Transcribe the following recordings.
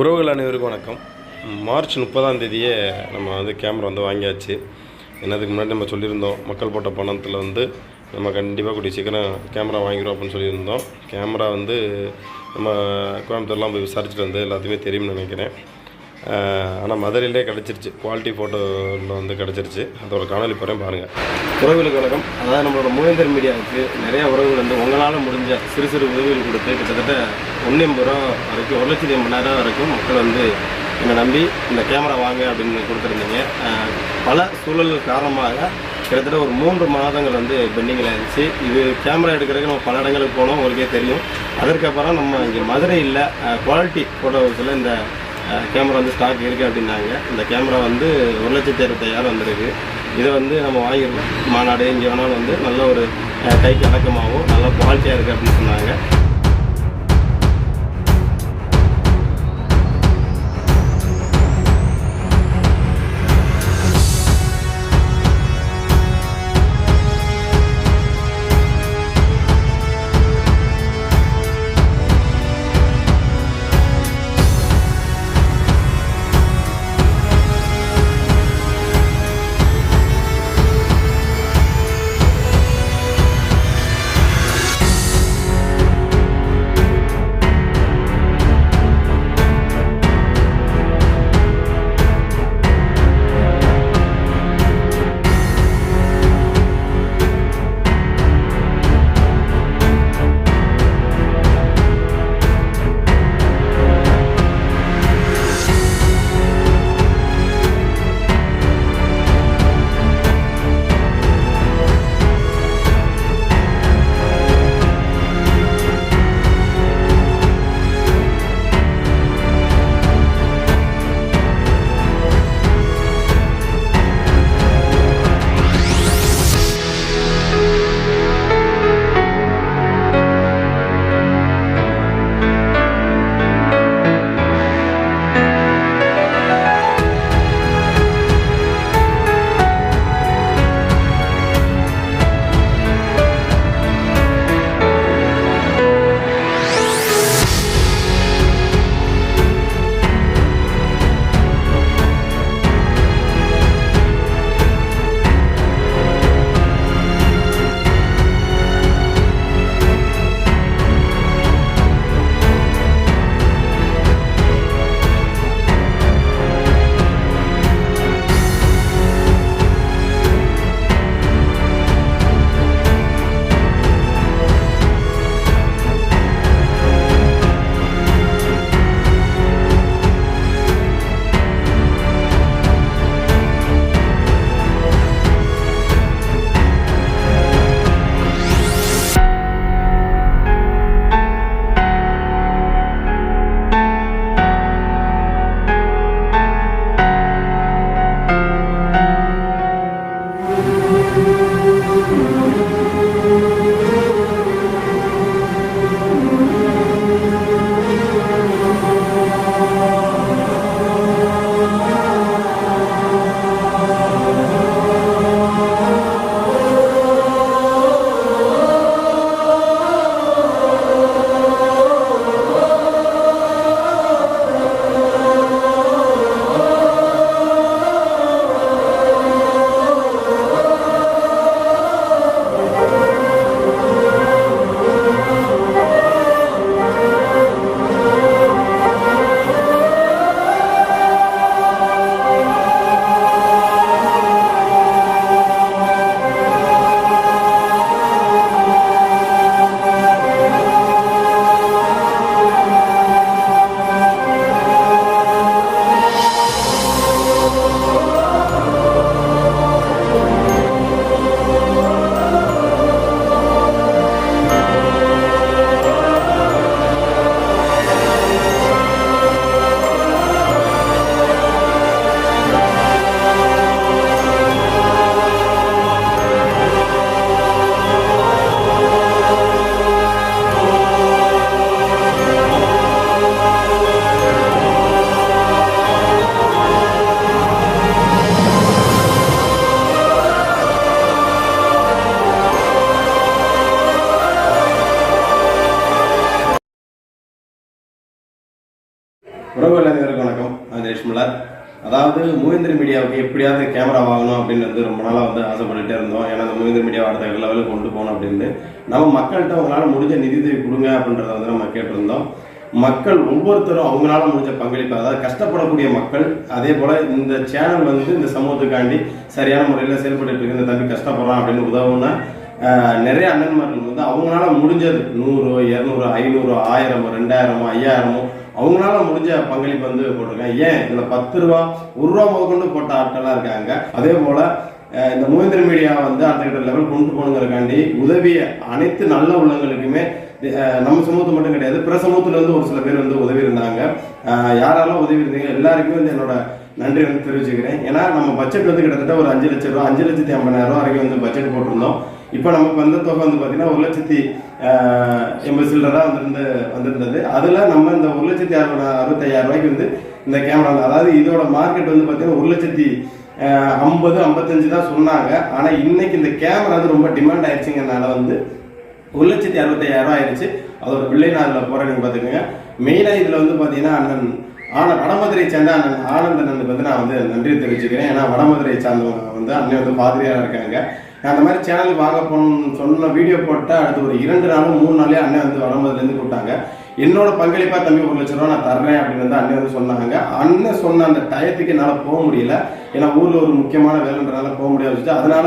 உறவுகள் அனைவருக்கும் வணக்கம். மார்ச் முப்பதாம் தேதியே நம்ம வந்து கேமரா வந்து வாங்கியாச்சு. என்னதுக்கு முன்னாடி நம்ம சொல்லியிருந்தோம் மக்கள் போட்ட பணத்தில் வந்து நம்ம கண்டிப்பாக கூடிய சீக்கிரம் கேமரா வாங்கிடுவோம் அப்படின்னு சொல்லியிருந்தோம். கேமரா வந்து நம்ம கோயம்புத்தூர்லாம் போய் விசாரிச்சுட்டு வந்து எல்லாத்தையுமே தெரியும்னு நினைக்கிறேன். ஆனால் மதுரையிலே கிடச்சிருச்சு. குவாலிட்டி ஃபோட்டோவில் வந்து கிடச்சிருச்சு. அதோட காணொலி போகிறேன் பாருங்கள் உறவுகளுக்கு வணக்கம். அதாவது நம்மளோட மூவேந்தர் மீடியாவுக்கு நிறைய உறவுகள் வந்து உங்களால் முடிஞ்ச சிறு சிறு உதவிகள் கொடுத்து கிட்டத்தட்ட ஒன்று எண்பது ரூபா வரைக்கும் ஒரு லட்சத்தி எண்பதாயிரம் வரைக்கும் மக்கள் வந்து என்னை நம்பி இந்த கேமரா வாங்க அப்படின்னு கொடுத்துருந்தீங்க. பல சூழல்கள் காரணமாக கிட்டத்தட்ட ஒரு மூன்று மாதங்கள் வந்து பெண்டிங்கில் இருந்துச்சு இது கேமரா எடுக்கிறதுக்கு நம்ம பல இடங்களுக்கு போனோம் உங்களுக்கே தெரியும். அதற்கப்புறம் நம்ம இங்கே மதுரையில் குவாலிட்டி ஃபோட்டோஸில் இந்த கேமரா வந்து ஸ்டாக் இருக்குது அப்படின்னாங்க. இந்த கேமரா வந்து ஒரு லட்சத்தி அறுபத்தாயிரம் வந்திருக்கு. இதை வந்து நம்ம வாங்கிடலாம் மாநாடு இங்கே வேணாலும் வந்து நல்ல ஒரு கைக்கு அடக்கமாகவும் நல்ல குவாலிட்டியாக இருக்குது அப்படின்னு சொன்னாங்க. நான் அதாவது மூவேந்திர மீடியாவுக்கு எப்படியாவது கேமரா வாங்கணும் அப்படின்னு வந்து ரொம்ப நாளாக வந்து ஆசைப்பட்டுட்டே இருந்தோம். ஏன்னா அந்த மூவேந்திர மீடியா அடுத்த லெவலுக்கு கொண்டு போகணும் அப்படின்னு. நம்ம மக்கள்கிட்ட உங்களால் முடிஞ்ச நிதியுதவி கொடுங்க அப்படின்றத வந்து நம்ம கேட்டிருந்தோம். மக்கள் ஒவ்வொருத்தரும் அவங்களால முடிஞ்ச பங்களிப்பு அதாவது கஷ்டப்படக்கூடிய மக்கள் அதே போல இந்த சேனல் வந்து இந்த சமூகத்துக்காண்டி சரியான முறையில் செயல்பட்டு இருக்கு. இந்த தம்பி கஷ்டப்படுறான் அப்படின்னு உதவுனா நிறைய அண்ணன்மார்கள் வந்து அவங்களால முடிஞ்சது நூறு இரநூறு ஐநூறு ஆயிரமோ ரெண்டாயிரமோ ஐயாயிரமோ அவங்களால முடிஞ்ச பங்களிப்பு வந்து போட்டிருக்காங்க ஏன்? இதுல பத்து ரூபா ஒரு ரூபா முதற்கொண்டு போட்ட ஆட்கள்லாம் இருக்காங்க. அதே போல இந்த மூவேந்திர மீடியா வந்து அடுத்த லெவல் கொண்டு போகணுங்கிறக்காண்டி உதவிய அனைத்து நல்ல உள்ளங்களுக்குமே நம்ம சமூகத்து மட்டும் கிடையாது பிற சமூகத்துல இருந்து ஒரு சில பேர் வந்து உதவி இருந்தாங்க யாராலும் உதவி இருந்தீங்க எல்லாருக்குமே வந்து என்னோட நன்றி வந்து தெரிவிச்சுக்கிறேன். ஏன்னா நம்ம பட்ஜெட் வந்து கிட்டத்தட்ட ஒரு அஞ்சு லட்சம் ரூபா அஞ்சு லட்சத்தி ஐம்பதாயிரம் ரூபா வரைக்கும் வந்து பட்ஜெட் போட்டிருந்தோம். இப்போ நமக்கு வந்த தொகை வந்து பார்த்தீங்கன்னா ஒரு லட்சத்தி எண்பது சில்லராக வந்திருந்து வந்திருந்தது. அதில் நம்ம இந்த ஒரு லட்சத்தி அறுபது அறுபத்தையாயிரம் ரூபாய்க்கு வந்து இந்த கேமரா அதாவது இதோட மார்க்கெட் வந்து பார்த்தீங்கன்னா ஒரு லட்சத்தி ஐம்பது ஐம்பத்தஞ்சு தான் சொன்னாங்க. ஆனால் இன்னைக்கு இந்த கேமரா வந்து ரொம்ப டிமாண்ட் ஆயிடுச்சுங்கிறனால வந்து ஒரு லட்சத்தி அறுபத்தையாயிரம் ரூபாய் ஆயிடுச்சு. அதோட பிள்ளை நான் அதில் போகிறேன் நீங்கள் பார்த்துக்கோங்க மெயினாக இதில் வந்து பார்த்தீங்கன்னா அண்ணன் ஆனால் வடமதுரை சேர்ந்த ஆனந்தன் வந்து நான் வந்து நன்றி தெரிவிச்சுக்கிறேன். ஏன்னா வடமதுரை சார்ந்தவங்க வந்து அன்னை வந்து பாதிரியாக இருக்காங்க. நான் அந்த மாதிரி சேனலுக்கு வாங்க போகணும்னு சொன்ன வீடியோ போட்டால் அடுத்து ஒரு இரண்டு நாளும் மூணு நாளே அண்ணன் வந்து வடமதுலேருந்து கூப்பிட்டாங்க. என்னோட பங்களிப்பா தம்பி ஒரு லட்ச ரூபா நான் தர்றேன் அப்படின்னு வந்து அண்ணன் வந்து சொன்னாங்க. அண்ணன் சொன்ன அந்த டயத்துக்கு என்னால் போக முடியல. ஏன்னா ஊரில் ஒரு முக்கியமான வேலைன்றனால போக முடியாது அதனால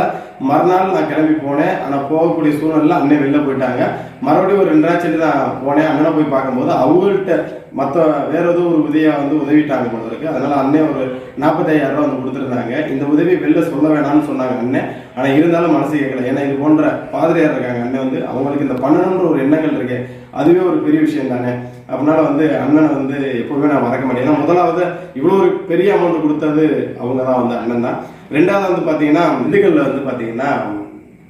மறுநாள் நான் கிளம்பி போனேன். ஆனால் போகக்கூடிய சூழ்நிலை அண்ணன் வெளில போயிட்டாங்க. மறுபடியும் ஒரு ரெண்டு நாள் நான் போனேன். அண்ணனை போய் பார்க்கும்போது அவங்கள்ட்ட மற்ற வேற ஏதோ ஒரு உதவியா வந்து உதவிட்டாங்க போல இருக்கு. அதனால அண்ணன் ஒரு நாற்பத்தையாயிரம் ரூபா வந்து கொடுத்துருந்தாங்க. இந்த உதவி வெளில சொல்ல வேணாம்னு சொன்னாங்க அண்ணன். ஆனால் இருந்தாலும் மனசு கேட்கல. ஏன்னா இது போன்ற பாதிரியார் இருக்காங்க அண்ணன் வந்து அவங்களுக்கு இந்த பண்ணணுன்ற ஒரு எண்ணங்கள் இருக்கு அதுவே ஒரு பெரிய விஷயம் தானே. அதனால வந்து அண்ணனை வந்து எப்பவுமே நான் மறக்க மாட்டேன். ஏன்னா முதலாவது இவ்வளோ ஒரு பெரிய அமௌண்ட் கொடுத்தது அவங்க தான் வந்து அண்ணன் தான். ரெண்டாவது வந்து பார்த்தீங்கன்னா திண்டுக்கல்ல வந்து பார்த்தீங்கன்னா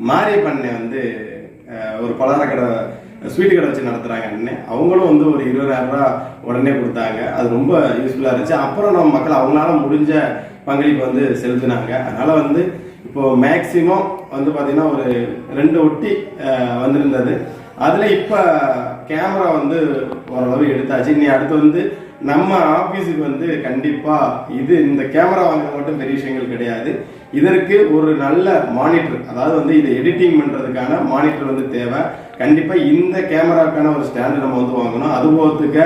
மாரியப்பண்ணை வந்து ஒரு பலகார கடை ஸ்வீட் கடை வச்சு நடத்துறாங்க அண்ணன். அவங்களும் வந்து ஒரு இருபதாயிரம் ரூபா உடனே கொடுத்தாங்க. அது ரொம்ப யூஸ்ஃபுல்லாக இருந்துச்சு. அப்புறம் நம்ம மக்கள் அவங்களால முடிஞ்ச பங்களிப்பு வந்து செலுத்தினாங்க. அதனால வந்து இப்போ மேக்சிமம் வந்து பார்த்தீங்கன்னா ஒரு ரெண்டு ஒட்டி வந்திருந்தது. அதில் இப்போ கேமரா வந்து ஓரளவு எடுத்தாச்சு. இனி அடுத்து வந்து நம்ம ஆஃபீஸுக்கு வந்து கண்டிப்பாக இது இந்த கேமரா வாங்க மட்டும் பெரிய விஷயங்கள் கிடையாது. இதற்கு ஒரு நல்ல மானிட்டர் அதாவது வந்து இதை எடிட்டிங் பண்ணுறதுக்கான மானிட்டர் வந்து தேவை. கண்டிப்பாக இந்த கேமராவுக்கான ஒரு ஸ்டாண்டு நம்ம வந்து வாங்கணும். அது போகிறதுக்கு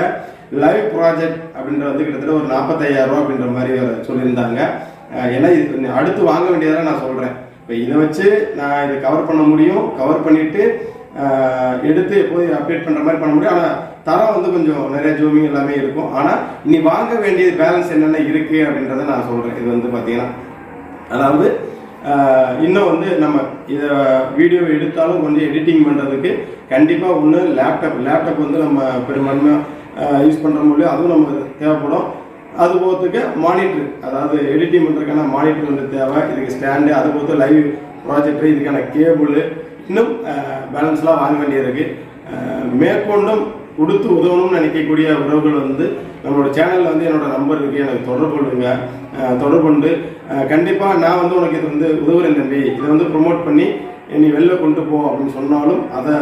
லைவ் ப்ராஜெக்ட் அப்படின்ற வந்து கிட்டத்தட்ட ஒரு நாற்பத்தையாயிரம் ரூபா அப்படின்ற மாதிரி சொல்லியிருந்தாங்க. ஏன்னா இது அடுத்து வாங்க வேண்டியதெல்லாம் நான் சொல்கிறேன் இப்போ இதை வச்சு நான் இதை கவர் பண்ண முடியும். கவர் பண்ணிவிட்டு எடுத்து எப்போது அப்டேட் பண்ணுற மாதிரி பண்ண முடியும். ஆனால் தரம் வந்து கொஞ்சம் நிறைய ஜூமிங் எல்லாமே இருக்கும். ஆனால் இனி வாங்க வேண்டியது பேலன்ஸ் என்னென்ன இருக்குது அப்படின்றத நான் சொல்கிறேன் இது வந்து பார்த்தீங்கன்னா அதாவது இன்னும் வந்து நம்ம இதை வீடியோ எடுத்தாலும் கொஞ்சம் எடிட்டிங் பண்ணுறதுக்கு கண்டிப்பாக ஒன்று லேப்டாப் லேப்டாப் வந்து நம்ம பெரும்பான்மையாக யூஸ் பண்ணுற முடியும் அதுவும் நமக்கு தேவைப்படும். அது போகிறதுக்கு மானிட்ரு அதாவது எடிட்டிங் பண்ணுறதுக்கான மானிட்டர் வந்து தேவை. இதுக்கு ஸ்டாண்டு அது போகிறது லைவ் ப்ராஜெக்டர் இதுக்கான கேபிள் இன்னும் பேலன்ஸ்லாம் வாங்க வேண்டியிருக்கு. மேற்கொண்டும் கொடுத்து உதவணும்னு நினைக்கக்கூடிய உறவுகள் வந்து நம்மளோட சேனலில் வந்து என்னோட நம்பர் இருக்குது எனக்கு தொடர்பு கொள்ளுங்க. தொடர்பு கொண்டு கண்டிப்பாக நான் வந்து உனக்கு இது வந்து உதவுறேன் தம்பி. இதை வந்து ப்ரொமோட் பண்ணி நீ வெளில கொண்டு போ அப்படின்னு சொன்னாலும் அதை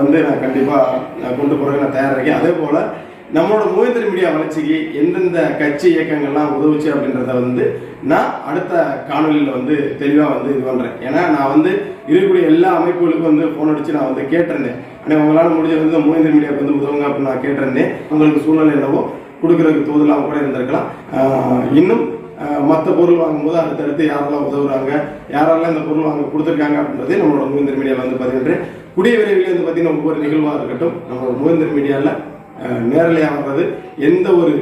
வந்து நான் கண்டிப்பாக கொண்டு போகிறதுக்கு நான் தயாராக இருக்கேன். அதே போல் நம்மளோட மூவேந்திர மீடியா வளர்ச்சிக்கு எந்தெந்த கட்சி இயக்கங்கள்லாம் உதவுச்சு அப்படின்றத வந்து நான் அடுத்த காணொலியில் வந்து தெளிவாக வந்து இது பண்ணுறேன் ஏன்னா நான் வந்து இருக்கக்கூடிய எல்லா அமைப்புகளுக்கும் வந்து ஃபோன் அடித்து நான் வந்து கேட்டிருந்தேன். ஆனால் உங்களால் முடிஞ்ச வந்து இந்த மூவேந்திர மீடியாவுக்கு வந்து உதவுங்க அப்படின்னு நான் கேட்டிருந்தேன். உங்களுக்கு சூழ்நிலை என்னவோ கொடுக்குறதுக்கு தோதலாம் கூட இருந்திருக்கலாம். இன்னும் மற்ற பொருள் வாங்கும்போது அடுத்தடுத்து யாரெல்லாம் உதவுறாங்க யாரெல்லாம் இந்த பொருள் வாங்க கொடுத்துருக்காங்க அப்படின்றதே நம்மளோட மூவேந்தர் மீடியாவில் வந்து பதிவிடுறேன். கூடிய விரைவில் வந்து பார்த்தீங்கன்னா ஒவ்வொரு நிகழ்வாக இருக்கட்டும் நம்மளோட மூவேந்தர் மீடியாவில் நேரலையாக வர்றது எந்த ஒரு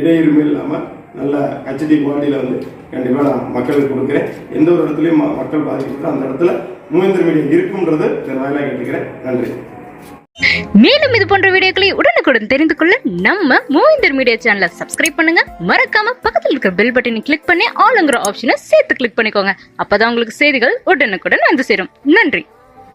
இடையூறுமே இல்லாமல் நல்ல ஹெச்டி குவாலிட்டியில் வந்து கண்டிப்பாக நான் மக்களுக்கு கொடுக்குறேன். எந்த ஒரு இடத்துலையும் மக்கள் பாதிக்கப்பட்டு அந்த இடத்துல மூவேந்தர் மீடியா இருக்கும்ன்றது இதன் வாயிலாக கேட்டுக்கிறேன். நன்றி. மேலும் இது போன்ற வீடியோக்களை உடனுக்குடன் தெரிந்து கொள்ள நம்ம மூவிந்தர் மீடியா சேனலை சப்ஸ்கிரைப் பண்ணுங்க. மறக்காம பக்கத்தில் இருக்கிற பெல் பட்டனை கிளிக் பண்ணி ஆளுங்கிற ஆப்ஷனை சேர்த்து கிளிக் பண்ணிக்கோங்க. அப்பதான் உங்களுக்கு செய்திகள் உடனுக்குடன் வந்து சேரும். நன்றி.